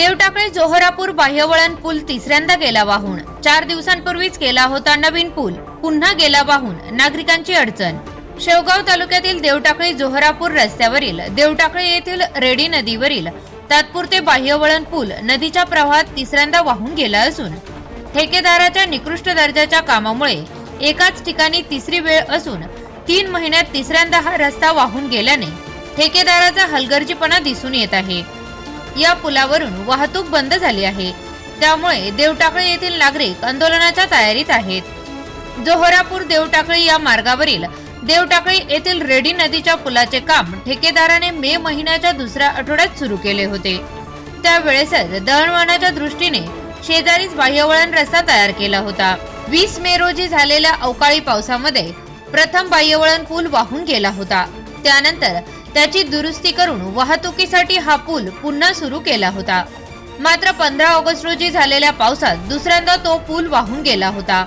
देवटाकळे जोहरापूर बाह्यवळण पूल तिसऱ्यांदा गेला वाहून. चार दिवसांपूर्वीच केला होता नवीन पूल. पुन्हा गेला वाहून. नागरिकांची अडचण. शेवगाव तालुक्यातील देवटाकळी जोहरापूर रस्त्यावरील देवटाकळी येथील रेडी नदीवरील तात्पुरते बाह्यवळण पूल नदीच्या प्रवाहात तिसऱ्यांदा वाहून गेला असून ठेकेदाराच्या निकृष्ट दर्जाच्या कामामुळे एकाच ठिकाणी तिसरी वेळ असून तीन महिन्यात तिसऱ्यांदा हा रस्ता वाहून गेल्याने ठेकेदाराचा हलगर्जीपणा दिसून येत आहे. या पुलावरून वाहतूक बंद झाली आहे. त्यामुळे देवटाकळी येथील नागरिक आंदोलनाच्या तयारीत आहेत. जोहरापूर देवटाकळी या मार्गावरील देवटाकळी येथील रेडी नदीच्या पुलाचे काम ठेकेदाराने मे महिन्याच्या दुसऱ्या आठवड्यात सुरू केले होते. त्यावेळेसच दळणवळणाच्या दृष्टीने शेजारीच बाह्यवळण रस्ता तयार केला होता. वीस मे रोजी झालेल्या अवकाळी पावसामध्ये प्रथम बाह्यवळण पूल वाहून गेला होता. त्यानंतर त्याची दुरुस्ती करून वाहतुकीसाठी हा पूल पुन्हा सुरू केला होता. मात्र पंधरा ऑगस्ट रोजी झालेल्या पावसात दुसऱ्यांदा तो पूल वाहून गेला होता.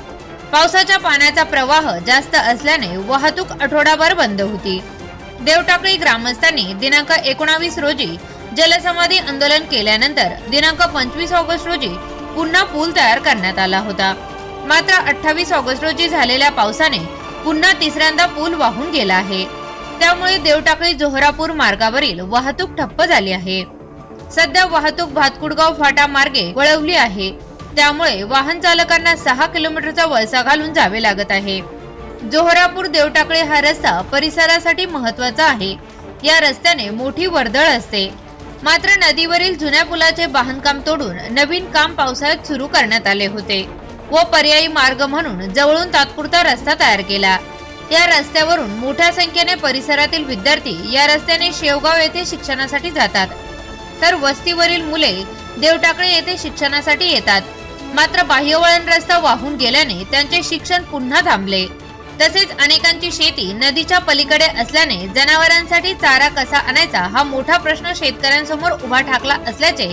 पावसाच्या पाण्याचा प्रवाह जास्त असल्याने वाहतूक आठवडाभर बंद होती. देवटाकळी ग्रामस्थांनी दिनांक एकोणावीस रोजी जलसमाधी आंदोलन केल्यानंतर दिनांक पंचवीस ऑगस्ट रोजी पुन्हा पूल तयार करण्यात आला होता. मात्र अठ्ठावीस ऑगस्ट रोजी झालेल्या पावसाने पुन्हा तिसऱ्यांदा पूल वाहून गेला आहे. त्यामुळे देवटाकळी जोहरापूर मार्गावरील वाहतूक ठप्प झाली आहे. सध्या वाहतूक भातकुडगाव फाटा मार्गे वळवली आहे. त्यामुळे वाहन चालकांना सहा किलोमीटरचा वळसा घालून जावे लागत आहे. जोहरापूर देवटाकळे हा रस्ता परिसरासाठी महत्त्वाचा आहे. या रस्त्याने मोठी वर्दळ असते. मात्र नदीवरील जुन्या पुलाचे बांधकाम तोडून नवीन काम पावसाळ्यात सुरू करण्यात आले होते व पर्यायी मार्ग म्हणून जवळून तात्पुरता रस्ता तयार केला. या रस्त्यावरून मोठ्या संख्येने परिसरातील विद्यार्थी या रस्त्याने शेवगाव येथे शिक्षणासाठी जातात. तर वस्तीवरील मुले देवटाकळे येथे शिक्षणासाठी येतात. मात्र बाह्यवळण रस्ता वाहून गेल्याने त्यांचे शिक्षण पुन्हा थांबले. तसेच अनेकांची शेती नदीच्या पलीकडे असल्याने जनावरांसाठी चारा कसा आणायचा हा मोठा प्रश्न शेतकऱ्यांसमोर उभा ठाकला असल्याचे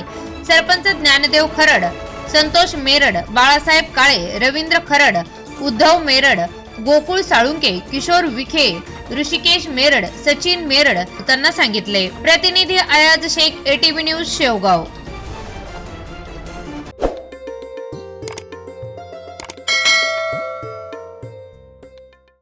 सरपंच ज्ञानदेव खरड संतोष मेरड बाळासाहेब काळे रवींद्र खरड उद्धव मेरड गोकुळ साळुंके किशोर विखे ऋषिकेश मेरड सचिन मेरड त्यांना सांगितले. प्रतिनिधी अयाज शेख एटीव्ही न्यूज शेवगाव.